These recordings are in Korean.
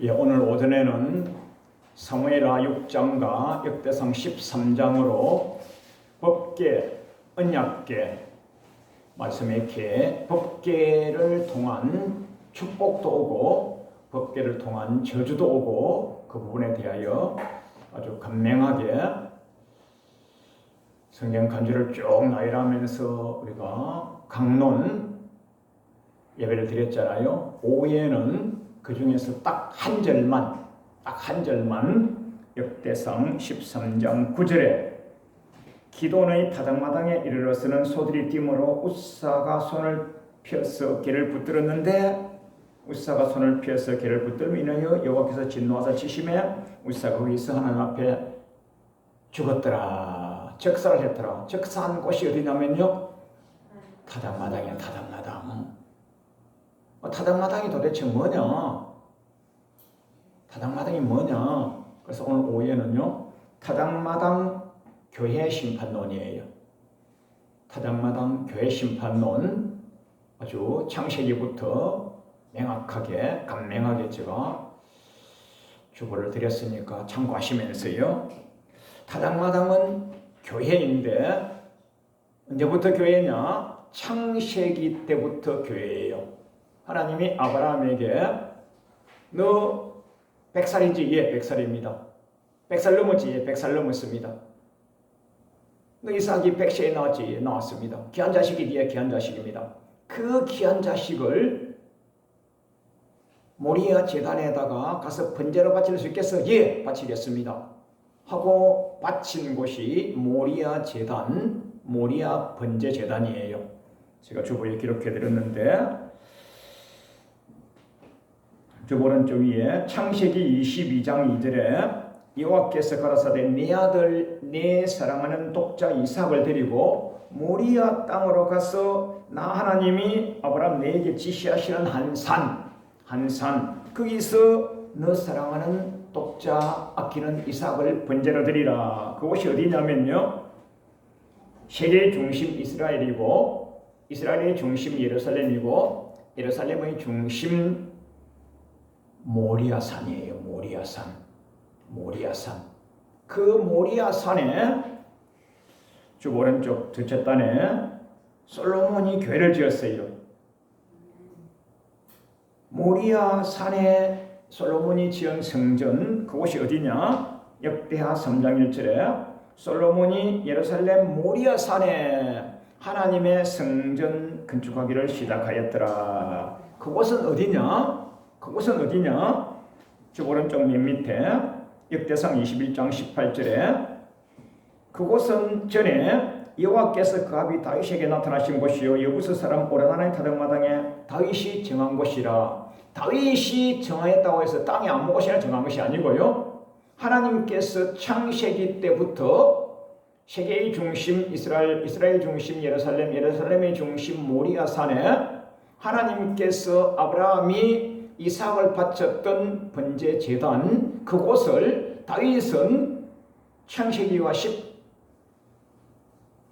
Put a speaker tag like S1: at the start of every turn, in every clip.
S1: 예, 오늘 오전에는 사무엘하 6장과 역대상 13장으로 법계, 언약계 말씀에 이렇게 법계를 통한 축복도 오고 법계를 통한 저주도 오고 그 부분에 대하여 아주 간명하게 성경 간주를 쭉 나열하면서 우리가 강론 예배를 드렸잖아요. 오후에는 그 중에서 딱 한 절만, 딱 한 절만 역대상 13장 9절에 기도의 타작마당에 이르러서는 소들이 뛰므로 우사가 손을 펴서 개를 붙들었는데 우사가 손을 펴서 개를 붙들며 인하여 여호와께서 진노하사 치심에 우사가 거기서 하나님 앞에 죽었더라. 적사를 했더라. 적사한 곳이 어디냐면요. 타작마당이야 타작마당. 어, 타작마당이 도대체 뭐냐? 타작마당이 뭐냐? 그래서 오늘 오후에는요. 타작마당 교회 심판론이에요. 타작마당 교회 심판론 아주 창세기부터 명확하게 간명하게 제가 주보를 드렸으니까 참고하시면서요. 타작마당은 교회인데 언제부터 교회냐? 창세기 때부터 교회예요. 하나님이 아브라함에게 너 백살이지? 예, 백살입니다. 백살 넘었지? 예, 백살 넘었습니다. 너 이삭이 백세에 나왔지? 예, 나왔습니다. 귀한 자식이 예, 귀한 자식입니다. 그 귀한 자식을 모리아 재단에다가 가서 번제로 바칠 수 있겠어? 예, 바치겠습니다. 하고 바친 곳이 모리아 재단, 모리아 번제 재단이에요. 제가 주보에 기록해 드렸는데 주 오른쪽 위에 창세기 22장 2절에 여호와께서 가라사대 네 아들 네 사랑하는 독자 이삭을 데리고 모리아 땅으로 가서 나 하나님이 아브라함 내게 지시하시는 한 산, 한 산, 거기서 너 사랑하는 독자 아끼는 이삭을 번제로 드리라. 그곳이 어디냐면요. 세계의 중심 이스라엘이고 이스라엘의 중심 예루살렘이고 예루살렘의 중심 모리아산이에요. 모리아산. 모리아산. 그 모리아산에 쭉 오른쪽 둘째 단에 솔로몬이 교회를 지었어요. 모리아산에 솔로몬이 지은 성전 그곳이 어디냐? 역대하 3장 1절에 솔로몬이 예루살렘 모리아산에 하나님의 성전 건축하기를 시작하였더라. 그곳은 어디냐? 그곳은 어디냐? 저 오른쪽 맨 밑에 역대상 21장 18절에 그곳은 전에 여호와께서 그 아비 다윗에게 나타나신 곳이요. 여부스 사람 오라나의 타덕마당에 다윗이 정한 곳이라. 다윗이 정하였다고 해서 땅이 아무것이나 정한 것이 아니고요. 하나님께서 창세기 때부터 세계의 중심 이스라엘 이스라엘 중심 예루살렘 예루살렘의 중심 모리아 산에 하나님께서 아브라함이 이삭을 바쳤던 번제 제단 그곳을 다윗은 창세기와 10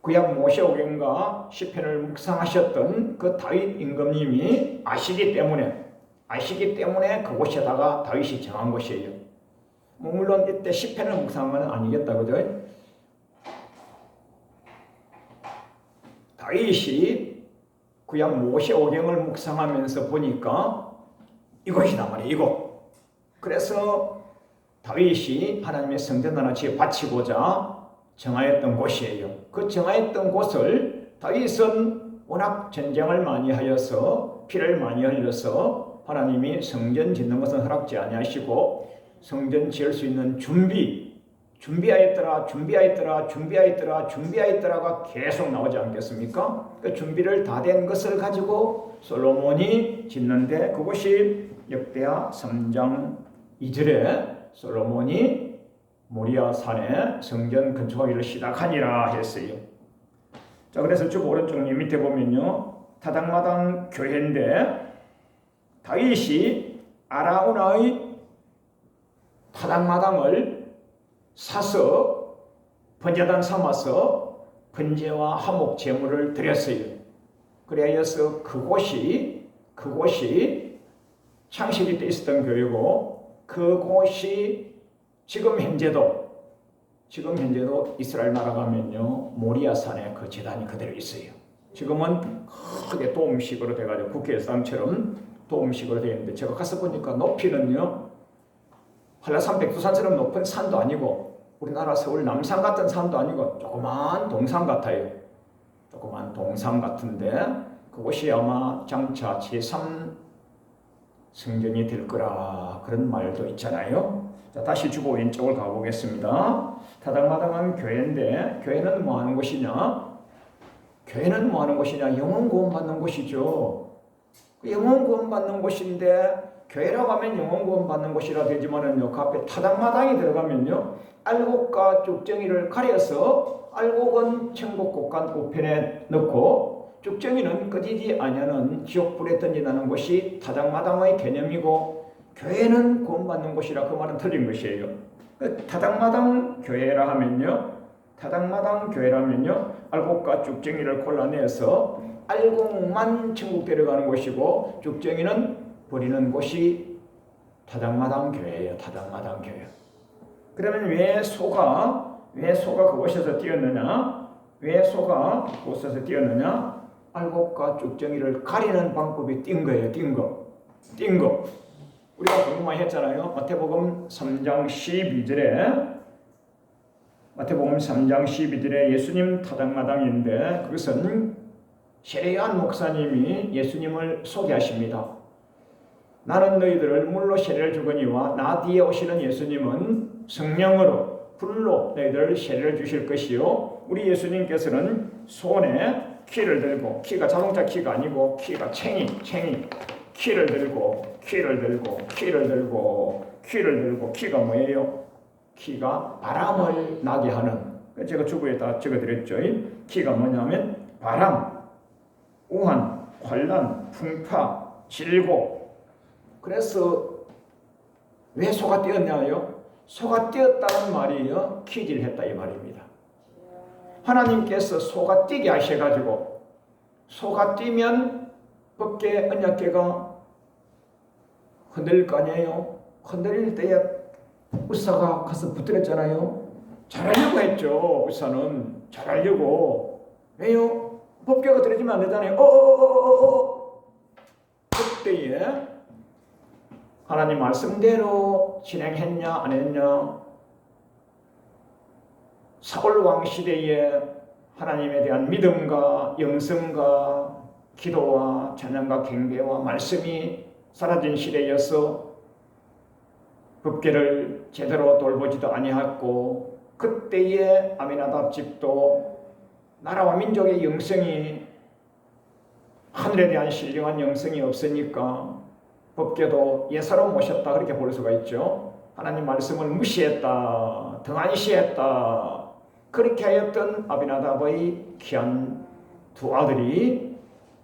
S1: 구약 모세오경과 시편을 묵상하셨던 그 다윗 임금님이 아시기 때문에 아시기 때문에 그곳에다가 다윗이 정한 것이에요. 뭐 물론 이때 시편을 묵상한 건 아니겠다 그죠? 다윗이 구약 모세오경을 묵상하면서 보니까 이것이다 말이에요. 이거. 그래서 다윗이 하나님의 성전 하나 지어 바치고자 정하였던 곳이에요. 그 정하였던 곳을 다윗은 워낙 전쟁을 많이 하여서 피를 많이 흘려서 하나님이 성전 짓는 것은 허락지 아니하시고 성전 지을 수 있는 준비 준비하였더라 준비하였더라 준비하였더라 준비하였더라가 계속 나오지 않겠습니까? 그 준비를 다 된 것을 가지고 솔로몬이 짓는데 그것이 역대하 3장 2절에 솔로몬이 모리아 산에 성전 건축하기를 시작하니라 했어요. 자 그래서 쭉 오른쪽 밑에 보면요 타당마당 교회인데 다윗이 아라우나의 타당마당을 사서 번제단 삼아서 번제와 화목 제물을 드렸어요. 그래서 그곳이 그곳이 창세기 때 있었던 교회고 그곳이 지금 현재도 지금 현재도 이스라엘 나라 가면요 모리아 산에 그 재단이 그대로 있어요. 지금은 크게 도움식으로 돼가지고 국회의사당처럼 도움식으로 되어 있는데 제가 가서 보니까 높이는요 한라산 백두산처럼 높은 산도 아니고 우리나라 서울 남산 같은 산도 아니고 조그만 동산 같아요. 조그만 동산 같은데 그곳이 아마 장차 제3 성전이 될 거라 그런 말도 있잖아요. 자, 다시 주보 왼쪽을 가보겠습니다. 타당마당한 교회인데 교회는 뭐 하는 곳이냐? 교회는 뭐 하는 곳이냐? 영혼 구원 받는 곳이죠. 그 영혼 구원 받는 곳인데 교회라고 하면 영혼 구원 받는 곳이라 되지만은요. 그 앞에 타당마당이 들어가면요. 알곡과 쭉정이를 가려서 알곡은 천국 곳간 우편에 넣고 쭉정이는 꺼지지 아니하는 지옥불에 던지는 곳이 타당마당의 개념이고 교회는 구원받는 곳이라 그 말은 틀린 것이에요. 그 타당마당 교회라 하면요. 타당마당 교회라면요. 알곡과 쭉정이를 골라내서 알곡만 천국 데려가는 곳이고 쭉정이는 버리는 곳이 타당마당 교회예요. 타당마당 교회. 그러면 왜 소가 왜 소가 그곳에서 뛰었느냐? 왜 소가 그곳에서 뛰었느냐? 알곡과 쭉정이를 가리는 방법이 띈 거예요. 띈 거. 띈 거. 우리가 공부만 했잖아요. 마태복음 3장 12절에 마태복음 3장 12절에 예수님 타당마당인데 그것은 세례요한 목사님이 예수님을 소개하십니다. 나는 너희들을 물로 세례를 주거니와 나 뒤에 오시는 예수님은 성령으로 불로 너희들 세례를 주실 것이요 우리 예수님께서는 손에 키를 들고 키가 자동차 키가 아니고 키가 챙이 챙이 키를 들고 키를 들고 키를 들고 키를 들고 키가 뭐예요? 키가 바람을 나게 하는 제가 주부에다 적어드렸죠. 키가 뭐냐면 바람, 우한, 환란, 풍파, 질고. 그래서 왜 소가 뛰었냐요? 소가 뛰었다는 말이요 키질 했다 이 말입니다. 하나님께서 소가 뛰게 하셔가지고 소가 뛰면 법계 언약계가 흔들릴 거 아니에요. 흔들릴 때에 우사가 가서 붙들었잖아요. 잘하려고 했죠. 우사는 잘하려고 왜요? 법계가 들어지면 안 되잖아요. 어어어어어 그때에 하나님 말씀대로 진행했냐 안 했냐 사울 왕 시대에 하나님에 대한 믿음과 영성과 기도와 찬양과 경배와 말씀이 사라진 시대여서 법계를 제대로 돌보지도 아니했고 그때의 아미나답 집도 나라와 민족의 영성이 하늘에 대한 신령한 영성이 없으니까 법계도 예사로 모셨다 그렇게 볼 수가 있죠. 하나님 말씀을 무시했다, 등한시했다. 그렇게 하였던 아비나답의 귀한 두 아들이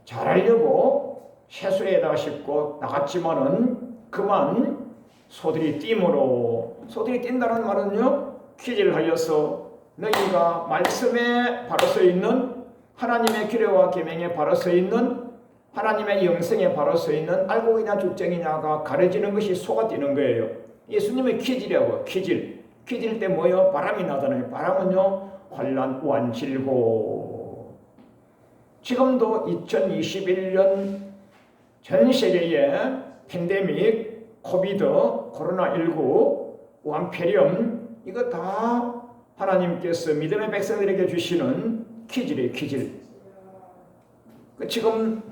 S1: 잘하려고 세수에다가 싣고 나갔지만은 그만 소들이 띠므로 소들이 뛴다는 말은요 퀴즈를 하여서 너희가 말씀에 바로 서 있는 하나님의 규례와 계명에 바로 서 있는 하나님의 영성에 바로 서 있는 알고이냐 죽정이냐가 가려지는 것이 소가 뛰는 거예요. 예수님의 퀴즈라고 퀴즈. 퀴즈일 때 뭐요? 바람이 나잖아요. 바람은요 우한, 질고. 지금도 2021년 전 세계에 팬데믹, 코비드, 코로나19, 우한폐렴 이거 다 하나님께서 믿음의 백성들에게 주시는 퀴즈래요. 퀴즈. 그 지금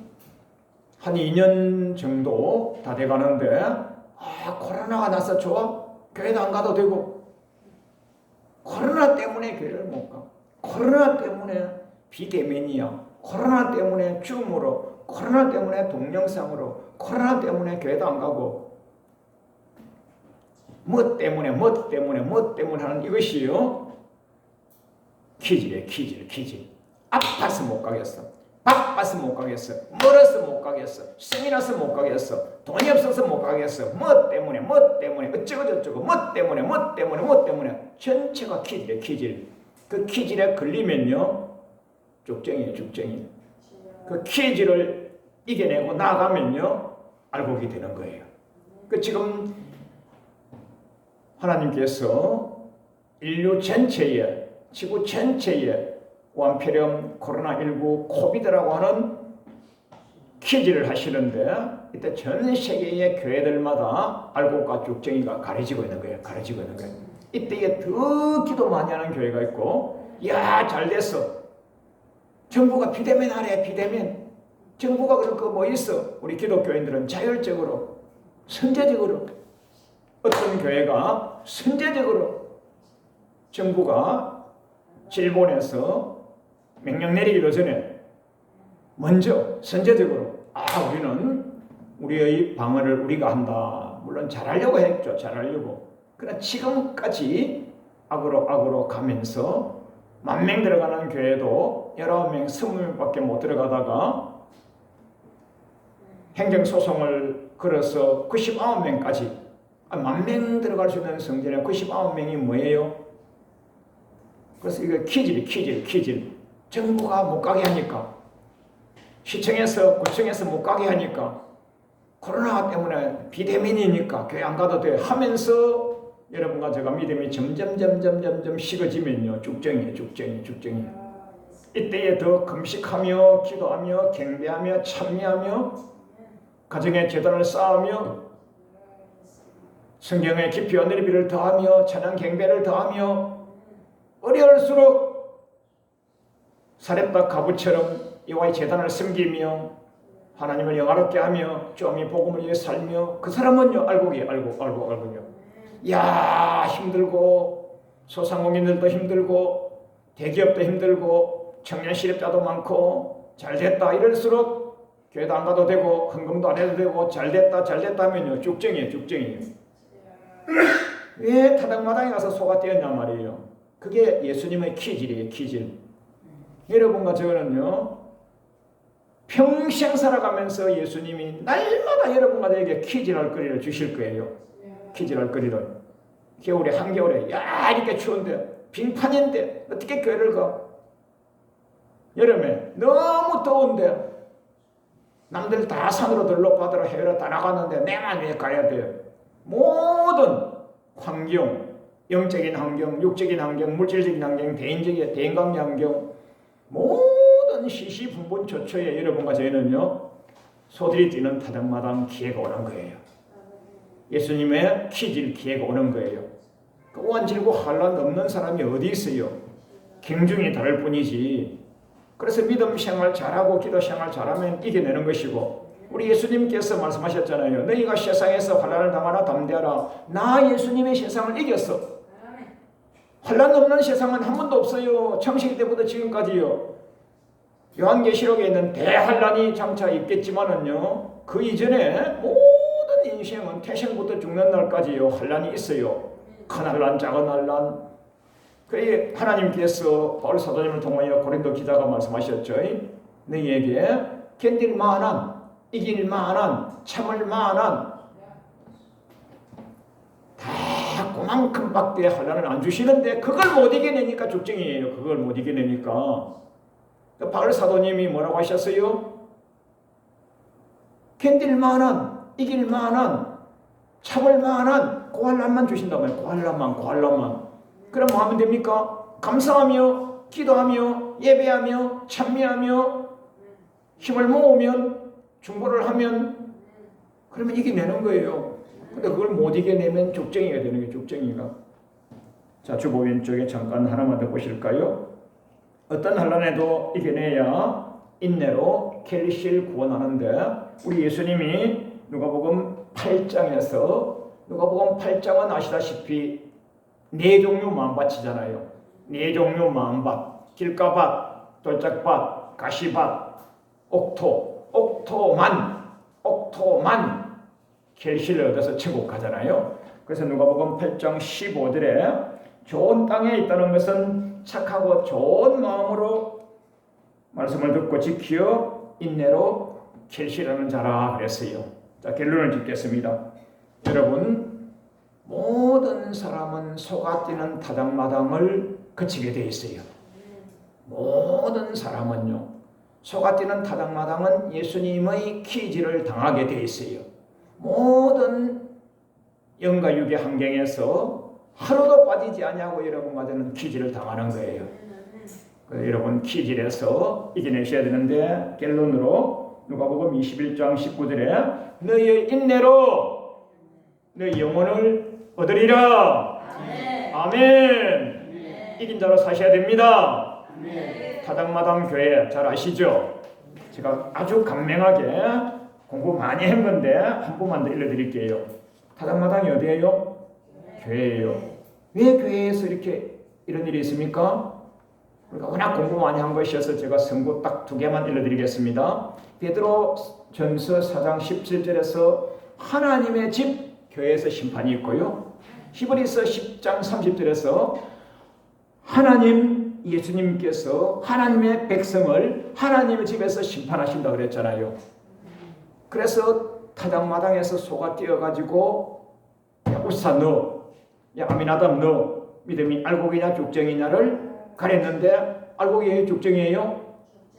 S1: 한 2년 정도 다 돼가는데 아 코로나가 나서 좋아 교회도 안 가도 되고 코로나 때문에 교회를 못 가. 코로나 때문에 비대면이야. 코로나 때문에 줌으로, 코로나 때문에 동영상으로, 코로나 때문에 교회도 안 가고 뭐 때문에, 뭐 때문에, 뭐 때문에 하는 이것이요. 퀴즈래, 퀴즈, 퀴즈. 아파서 못 가겠어. 바빠서 못 가겠어. 멀어서 못 가겠어. sem이 나서 못 가겠어. 돈이 없어서 못 가겠어. 뭐 때문에, 뭐 때문에, 어쩌고 저쩌고, 뭐 때문에, 뭐 때문에, 뭐 때문에. 전체가 퀴즈래, 퀴즈. 그 퀴즈에 걸리면요. 죽정이에요, 죽정이. 그 퀴즈를 이겨내고 나가면요. 알곡이 되는 거예요. 그 지금 하나님께서 인류 전체에 지구 전체에 완폐렴 코로나19 코비드라고 하는 퀴즈를 하시는데 이때 전 세계의 교회들마다 알곡과 쭉정이가 가려지고 있는 거예요. 가려지고 있는 거예요. 이때에 더 기도 많이 하는 교회가 있고 야 잘됐어. 정부가 비대면 하래 비대면. 정부가 그렇게 뭐 있어. 우리 기독교인들은 자율적으로 선제적으로 어떤 교회가 선제적으로 정부가 질본에서 명령 내리기도 전에 먼저 선제적으로 아 우리는 우리의 방어를 우리가 한다. 물론 잘하려고 했죠. 잘하려고. 그러나 지금까지 악으로 악으로 가면서 만 명 들어가는 교회도 19명, 20명밖에 못 들어가다가 행정소송을 걸어서 99명까지 아, 만명 들어갈 수 있는 성전에 99명이 뭐예요? 그래서 이거 퀴즈리 퀴즈 퀴즈 정부가 못 가게 하니까 시청에서 구청에서 못 가게 하니까 코로나 때문에 비대면이니까 교회 안 가도 돼 하면서 여러분과 제가 믿음이 점점 점점 점점 식어지면요. 죽정이에요. 죽정이 죽정이. 이때에 더 금식하며 기도하며 경배하며 참여하며 가정의 재단을 쌓으며 성경의 깊이와 넓이를 더하며 찬양 경배를 더하며 어려울수록 사렙과 가부처럼 여호와의 재단을 섬기며 하나님을 영화롭게 하며 좀이 복음을 위해 살며 그 사람은요 알고기 알고 알고 알고요. 야 힘들고 소상공인들도 힘들고 대기업도 힘들고 청년 실업자도 많고 잘됐다 이럴수록 교회도 안 가도 되고 헌금도 안 해도 되고 잘됐다 잘됐다 하면요 죽정이에요 죽정이에요. 왜 타당마당에 가서 소가 떼었냐 말이에요. 그게 예수님의 키질이에요 키질 여러분과 저는요 평생 살아가면서 예수님이 날마다 여러분과 저에게 퀴즈할 거리를 주실 거예요. 퀴즈할 거리를. 겨울에 한겨울에 야 이렇게 추운데 빙판인데 어떻게 교회를 가? 여름에 너무 더운데 남들 다 산으로 들러 받으러 해외로 다 나갔는데 내만 왜 가야 돼? 모든 환경, 영적인 환경, 육적인 환경, 물질적인 환경, 대인적인 대인관계 환경 모든 시시분분 조처에 여러분과 저희는요 소들이 뛰는 타당마당 기회가 오는 거예요. 예수님의 키질 기회가 오는 거예요. 그 오한질고 한란 없는 사람이 어디 있어요? 경중이 다를 뿐이지. 그래서 믿음 생활 잘하고 기도 생활 잘하면 이겨내는 것이고 우리 예수님께서 말씀하셨잖아요. 너희가 세상에서 환란을 당하나 담대하라. 나 예수님의 세상을 이겼어. 환란 없는 세상은 한 번도 없어요. 창세기 때부터 지금까지요. 요한계시록에 있는 대환란이 장차 있겠지만은요. 그 이전에 모든 인생은 태생부터 죽는 날까지요. 환란이 있어요. 큰 환란, 작은 환란. 그 하나님께서 바울 사도님을 통하여 고린도 기자가 말씀하셨죠. 너희에게 견딜 만한, 이길 만한, 참을 만한 그만큼밖에 환란을 안 주시는데 그걸 못 이겨내니까 죽정이에요. 그걸 못 이겨내니까. 그 바울 사도님이 뭐라고 하셨어요? 견딜 만한, 이길 만한, 참을 만한 고할란만 주신다고요. 고할란만, 고할란만. 그럼 뭐 하면 됩니까? 감사하며, 기도하며, 예배하며, 찬미하며, 힘을 모으면, 중보를 하면, 그러면 이겨내는 거예요. 근데 그걸 못 이겨내면 죽정이가 되는 게 죽정이가. 자, 주보 왼쪽에 잠깐 하나만 더 보실까요? 어떤 환란에도 이겨내야 인내로 켈리실 구원하는데 우리 예수님이 누가복음 8장에서 누가복음 8장은 아시다시피 네 종류 마음밭이잖아요. 네 종류 마음밭, 길가밭, 돌짝밭, 가시밭, 옥토, 옥토만, 옥토만 켈시를 얻어서 천국 가잖아요. 그래서 누가복음 8장 15절에 좋은 땅에 있다는 것은 착하고 좋은 마음으로 말씀을 듣고 지키어 인내로 켈시라는 자라 그랬어요. 자 결론을 짓겠습니다. 여러분 모든 사람은 소가 뛰는 타당마당을 거치게 돼 있어요. 모든 사람은요. 소가 뛰는 타당마당은 예수님의 키지를 당하게 돼 있어요. 모든 영과 육의 환경에서 하루도 빠지지 아니하고 여러분과 저는 퀴즈를 당하는 거예요. 그 여러분 퀴즈에서 이겨내셔야 되는데 결론으로 누가복음 21장 19절에 너희의 인내로 너희 영혼을 얻으리라. 아멘. 이긴 자로 사셔야 됩니다. 타당마당 교회 잘 아시죠? 제가 아주 간명하게 공부 많이 한 건데 한 번만 더 알려드릴게요. 타당마당이 어디예요? 교회예요. 왜 교회에서 이렇게 이런 일이 있습니까? 우리가 워낙 공부 많이 한 것이어서 제가 선고 딱 두 개만 알려드리겠습니다. 베드로 전서 4장 17절에서 하나님의 집 교회에서 심판이 있고요. 히브리서 10장 30절에서 하나님 예수님께서 하나님의 백성을 하나님의 집에서 심판하신다 그랬잖아요. 그래서 타당마당에서 소가 뛰어가지고 야 우사 너, 야 아미나답 너 믿음이 알곡이냐 죽정이냐를 가렸는데 알곡이에요 죽정이에요?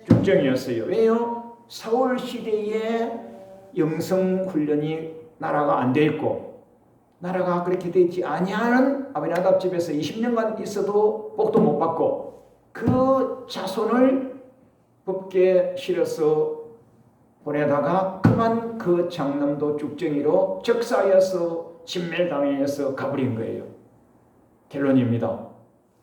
S1: 죽정이었어요. 왜요? 사울 시대에 영성 훈련이 나라가 안 돼 있고 나라가 그렇게 되지 아니하는 아비나답 집에서 20년간 있어도 복도 못 받고 그 자손을 법계 실어서 보내다가 그만 그 장남도 죽정이로 적사여서 진멸당해서 가버린 거예요. 결론입니다.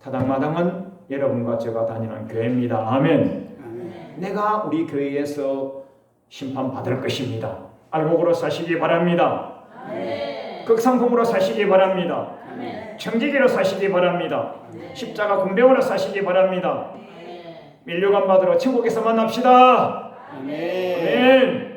S1: 타당마당은 여러분과 제가 다니는 교회입니다. 아멘. 내가 우리 교회에서 심판받을 것입니다. 알곡으로 사시기 바랍니다. 극상품으로 사시기 바랍니다. 청지기로 사시기 바랍니다. 십자가 군병으로 사시기 바랍니다. 밀려감 받으러 천국에서 만납시다. 아멘.